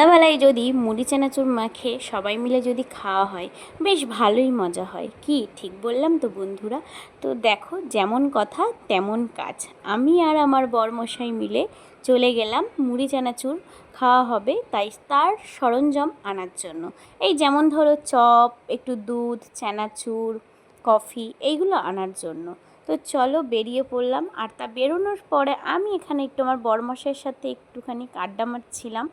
সন্ধ্যাবেলায় যদি মুড়ি, চানাচুর মাখে সবাই মিলে যদি খাওয়া হয়, বেশ ভালোই মজা হয়। কি ঠিক বললাম তো বন্ধুরা? তো দেখো, যেমন কথা তেমন কাজ। আমি আর আমার বরমশাই মিলে চলে গেলাম মুড়ি, চানাচুর খাওয়া হবে, তাই তার সরঞ্জাম আনার জন্য। এই যেমন ধরো চপ, একটু দুধ, চানাচুর, কফি, এইগুলো আনার জন্য। তো চলো বেরিয়ে পড়লাম। আর তা বেরোনোর পরে আমি এখানে একটু আমার বরমশাইয়ের সাথে একটুখানি আড্ডা মারছিলাম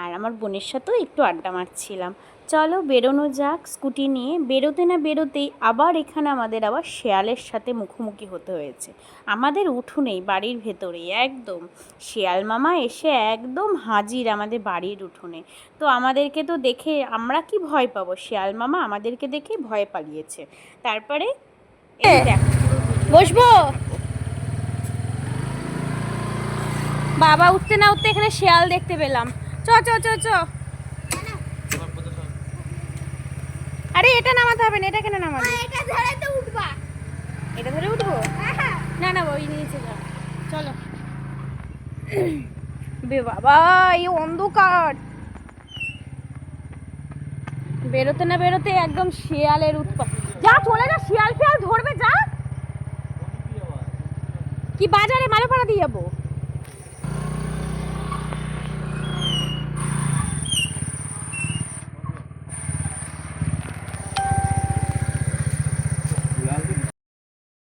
আর আমার বোনের সাথেও একটু আড্ডা মারছিলাম। চলো বেরোনো যাক, স্কুটি নিয়ে। বেরোতে না বেরোতেই আবার এখানে আমাদের আবার শেয়ালের সাথে মুখোমুখি হতে হয়েছে। আমাদের উঠোনেই, বাড়ির ভেতরেই, একদম। শেয়াল মামা এসে একদম হাজির আমাদের বাড়ির উঠোনে। তো আমাদেরকে তো দেখে আমরা কি ভয় পাবো? শেয়াল মামা আমাদেরকে দেখে ভয় পালিয়েছে। তারপরে দেখো। বসবো? বাবা উঠতে না উঠতে এখানে শেয়াল দেখতে পেলাম। চ চ চ চ। আরে এটা নামাতে হবে না এটা কেন নামাবে? এটা ধরে তো উঠবা। এটা ধরে উঠবো? হ্যাঁ না না ওই নিচে যা। চলো। বে বাবা এই অন্ধকার। বেরোতে না বেরোতে একদম শিয়ালের উৎপাত যা চলে যা শিয়াল ফিয়াল ধরবে যা। কি বাজারে মালোপাড়া দিয়ে যাব?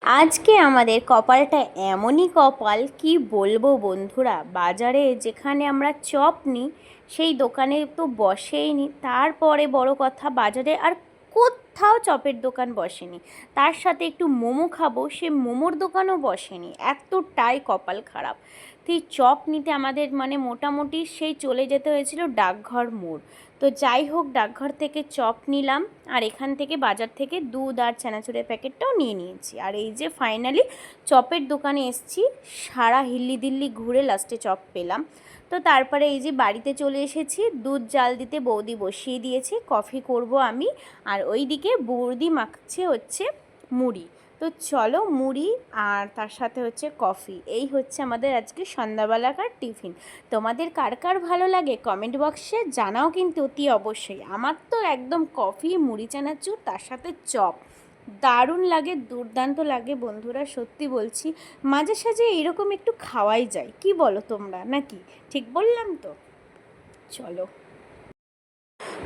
আজকে আমাদের কপালটা এমনই কপাল, কি বলব বন্ধুরা? বাজারে যেখানে আমরা চপ নিই, সেই দোকানে তো বসেই নি। তারপরে বড় কথা, বাজারে আর কোথাও চপের দোকান বসেনি। তার সাথে একটু মোমো খাব, সে মোমোর দোকানও বসেনি। এতটাই কপাল খারাপ। তো এই চপ নিতে আমাদের মানে মোটামুটি সেই চলে যেতে হয়েছিল ডাকঘর মোড়। তো যাই হোক, ডাকঘর থেকে চপ নিলাম আর এখান থেকে বাজার থেকে দুধ আর চানাচুরের প্যাকেটটাও নিয়ে নিয়েছি। আর এই যে ফাইনালি চপের দোকানে এসছি, সারা হিল্লি দিল্লি ঘুরে লাস্টে চপ পেলাম। তো তারপরে এই যে বাড়িতে চলে এসেছি, দুধ জাল দিতে বৌদি বসিয়ে দিয়েছে কফি করব আমি। আর ওইদিকে বৌদি মাখছে হচ্ছে মুড়ি। তো চলো মুড়ি আর তার সাথে হচ্ছে কফি। এই হচ্ছে আমাদের আজকে সন্ধ্যাবেলাকার টিফিন। তোমাদের কার কার ভালো লাগে কমেন্ট বক্সে জানাও কিন্তু অতি অবশ্যই। আমার তো একদম কফি, মুড়ি, চানাচুর, তার সাথে চপ। দারুণ লাগে, দুর্দান্ত লাগে বন্ধুরা, সত্যি বলছি। মাঝে সাঝে এরকম একটু খাওয়াই যায়। কি বলো তোমরা? নাকি? ঠিক বললাম তো? চলো।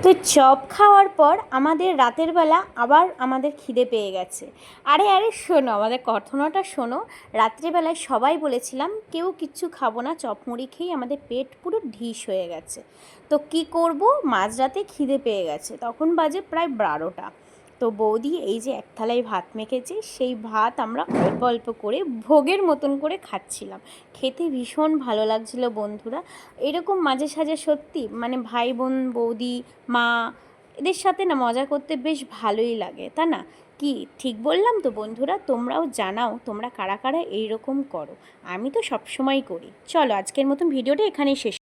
তো চপ খাওয়ার পর আমাদের রাতের বেলা আবার আমাদের খিদে পেয়ে গেছে। আরে আরে শোনো, আমাদের কথনাটা শোনো। রাত্রিবেলায় সবাই বলেছিলাম, কেউ কিচ্ছু খাব না, চপ মুড়ি খেয়েই আমাদের পেট পুরো ঢিস হয়ে গেছে। তো কি করব? মাঝরাতে খিদে পেয়ে গেছে। তখন বাজে প্রায় বারোটা। তো বৌদি এই যে এক থালায় ভাত মেখেছে, সেই ভাত আমরা অল্প অল্প করে ভোগের মতন করে খাচ্ছিলাম। খেতে ভীষণ ভালো লাগছিল বন্ধুরা। এরকম মাঝে সাঝে সত্যি মানে ভাই বোন, বৌদি, মা এদের সাথে না মজা করতে বেশ ভালোই লাগে তা না? কি ঠিক বললাম তো বন্ধুরা? তোমরাও জানাও তোমরা কারা কারা এইরকম করো। আমি তো সবসময় করি। চলো আজকের মতন ভিডিওটা এখানেই শেষ